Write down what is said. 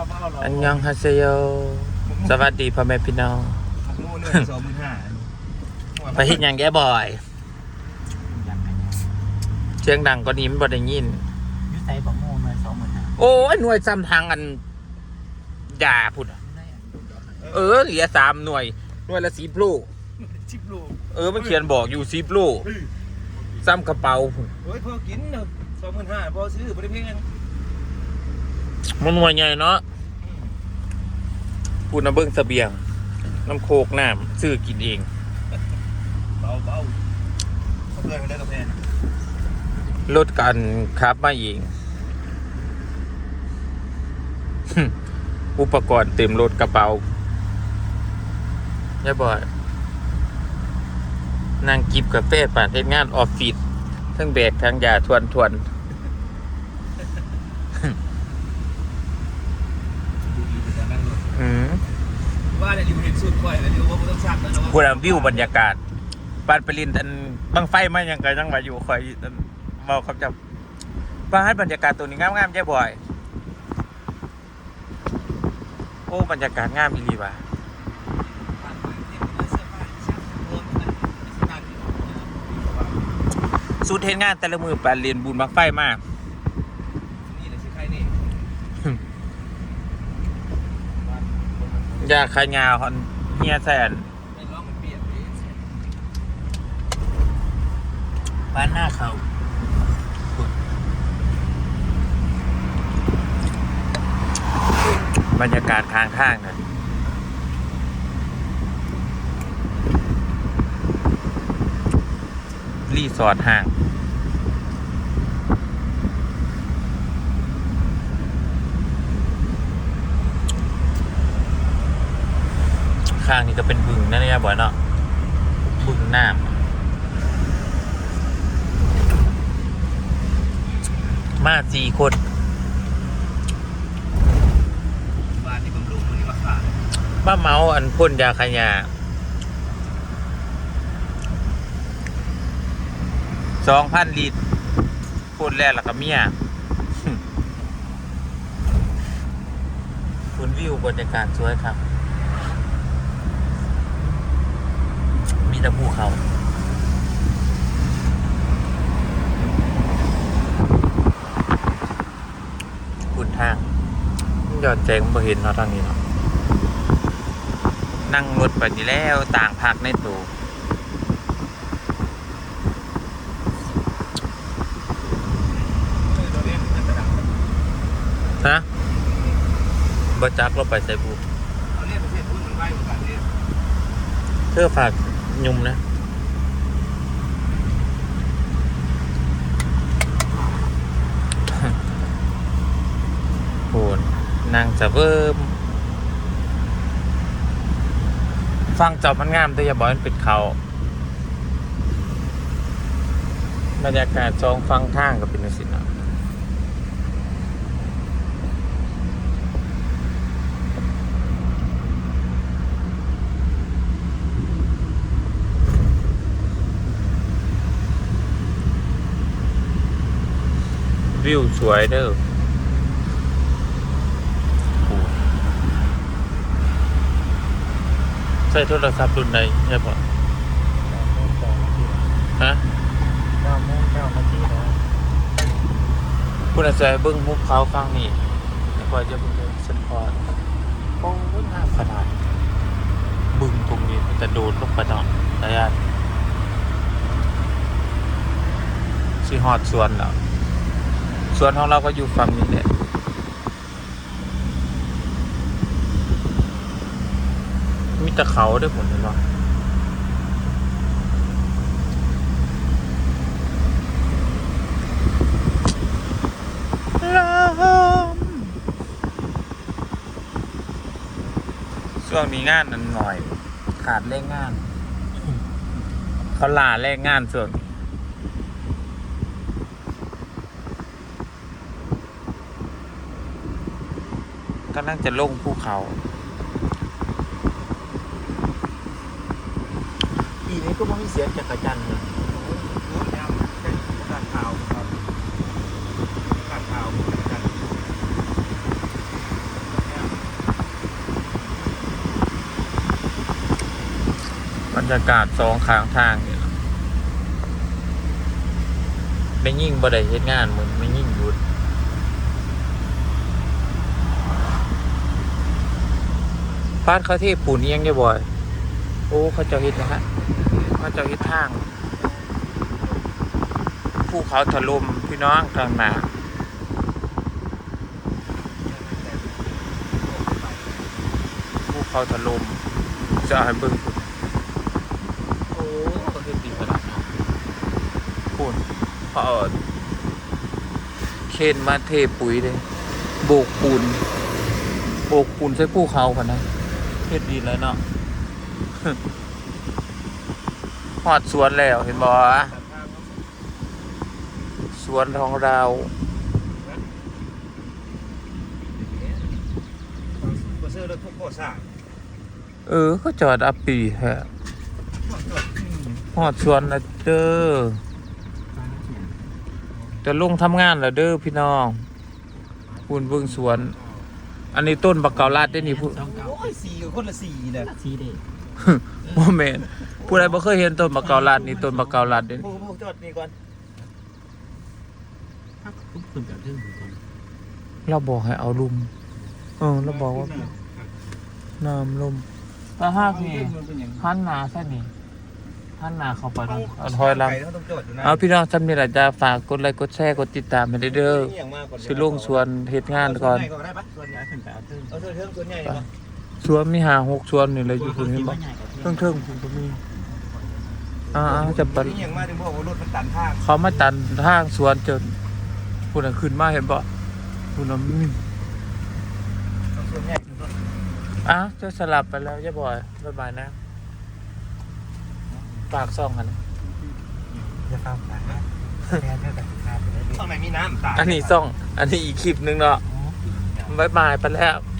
มาเฝ้าเราอันยองฮาเซโยสวัสดีพ่อแม่พี่น้องผมงูเนื้อสองหมื่นห้าไปเฮ็ดหยังแกบ่อยเสียงดังก็นี้มันบ่ได้ยินยุสัยบอกโง่มาสองหมื่นห้าโอ้ยหน่วยซ้ำทางอันยาพุ่นอะเออเหลือสามหน่วย หน่วยละสิบลูกชิบลูกเออมันเขียนบอกอยู่สิบลูกซ้ำกระเป๋าพุ่น เฮ้ยพอกินเนอะสองหมื่นห้าพอซื้อบริเพง มันหน่วยใหญ่เนาะพูดนะเบิ้งเสบียง น้ำโคกน้ำซื้อกินเองเบาเบาเขาเพื่อนกันได้กับแพนรถกันครับมาเอง อุปกรณ์เต็มรถกระเป๋าอย่าบ่อยนั่งกิบกาแฟป่านเฮ็ดงานออฟฟิศทั้งแบกทั้งยาทวนทวน ดูดีแต่นั่งรถ ๆอืม ว่าเนี่ยริวเห็นสุดค่อยแล้วริวว่าไม่ต้องซักแล้วนะพูดวิวบรรยากาศปานไปลินอันบังไฟมายังไงยังมาอยู่คอยอันเมาเขาจะบ้านบรรยากาศตัวนี้งามๆย่าบ่อย โอ้บรรยากาศงามอีหลีว่ะสุดเห็นงานแต่ละมือปานเรียนบุญบังไฟมาก นี่เลยชื่อใครนี่ อ ยากขายงาฮอนเฮียแสนป้านหน้าเขาบรรยากาศทางข้างนั่นรีสอร์ทห่าง ข้างนี้ก็เป็นบึงนั่นเนี่ยบ่อยเนาะบึงน้ำมาสี่คนบ้านที่บำรุงมันนี่มาขายบ้าเมาอันพ่นยาขยะสองพันลิตรพ่นแล้วแล้วก็เมียคุณวิวบรรยากาศสวยครับ มี แต่ภูเขาคุณทางยอดแจงบ่เห็นเนาะทางนี้เนาะนั่งรถไปนี่แล้วต่างพักในตัวเราเรียนอันตรายฮะบ่จักเราไปใส่บูเราเรียนประเทศพูดมันไว้เหมือนกันเนี่ยเธอฝาก ยุ่มนะโหนนางจะเวิมฟังจอบมันงามแต่อย่าบอกมันปิดเขาบรรยากาศจองฟังทางกับเป็นสินะ วิวสวยเด้อโอ้ใช้โทรศัพท์รุ่นใดใช่ปะฮะเก้าโมงเก้านาทีแล้วคุณอาจารย์เบิ้งมุกเขาข้างนี้แล้วก็จะเบิ้งเลยสปอร์ตโอ้ยงามขนาด บึงตรงนี้มันจะโดดลงไปเนาะระยะสิฮอดสวนแล้ว สวนของเราก็อยู่ฝั่งนี้แหละมีแต่เขาด้วยผมเห็นว่าลมช่วงนี้งานนันหน่อย ขาดแรงงาน เขาลาแรงงานส่วน กำลังจะลงภูเขา ปีนี้ก็ไม่มีเสียงจักรจันทร์เลยบรรยากาศสองข้างทางเนี่ยไม่ยิ่งบ่ได้เฮ็ดงานเหมือนไม่ บ้านเขาเทปูนเอียงได้บ่อย โอ้ เขาเจะเฮ็ดนะฮะเขาเจะเฮ็ดทางภูเขาถล่มพี่น้องกลางหนาภูเขาถล่มจะให้เบิ่งโอ้เขาเฮ็ดดีขนาดนั้นพูนเขาเอเคนมาเทปุ๋ยเลยโบกปูนโบกปูนใส่ภูเขากันนะ เฮ็ดดีแล้วเนาะหอดสวนแล้วเห็นบ่สวนของเราบ่ซื้อรถทุกโคซ่าเออก็จอดอัปปีฮะหอดสวนแล้วเด้อจะลงทำงานแล้วเด้อพี่น้องพูนเบิ่งสวน อันนี้ต้นบักเกาลัดได้นี่พูด สองเก้าโอ้ยสี่กับคนละสี่เลยสีเด็กบ่แม่นผู้ใดบ่เคยเห็นต้นบักเกาลัดนี่ต้นบักเกาลัดเด้พวกพวกจอดนี่ก่อนทุกคนแบบเรื่องของคนเราบอกให้เอาลุมเออเราบอกว่าน้ำลมแต่หากนี่มันเป็นอย่างหันหน้าซะนี่ หันหน้าเข้าไปนั่นเอาถอยหลังไก่เขาต้องจอดอยู่นะเอาพี่น้องจำนี่แหละจะฝากกดไลค์กดแชร์กดติดตามให้ได้เด้ออย่างมากก่อนสิลงสวนเฮ็ดงานก่อนเาส่วใหญ่ได้ปะส่วนใหญ่ขึ้นไปเอาเทิงเอาส่วนเทิงส่วนใหญ่ได้ปะสวนมีหาหกสวนนี่เลยอยู่คคุนณที่เห็นบ่ว่าใหญ่กว่าเทิเทิงงเทิงคุณก็มีอ่าๆจะไปนี่อย่างมากถึงบอกว่ารถมันตันทางเขามาตันทางสวนจนคุณน่ะขึ้นมาเห็นบ่คุณน่ะมีเอาส่วนใหญ่ขึ้นรถอะจะสลับไปแล้วจะบ่อยบ๊ายบายนะ ฝากซ่องกันนะจะฟังไปนะแค่เท่ากับคาไปได้ด้วยข้างในมีน้ำตายอันนี้ซ่อง อันนี้อีกคลิปหนึงเนาะบ๊ายบายไปแล้วเ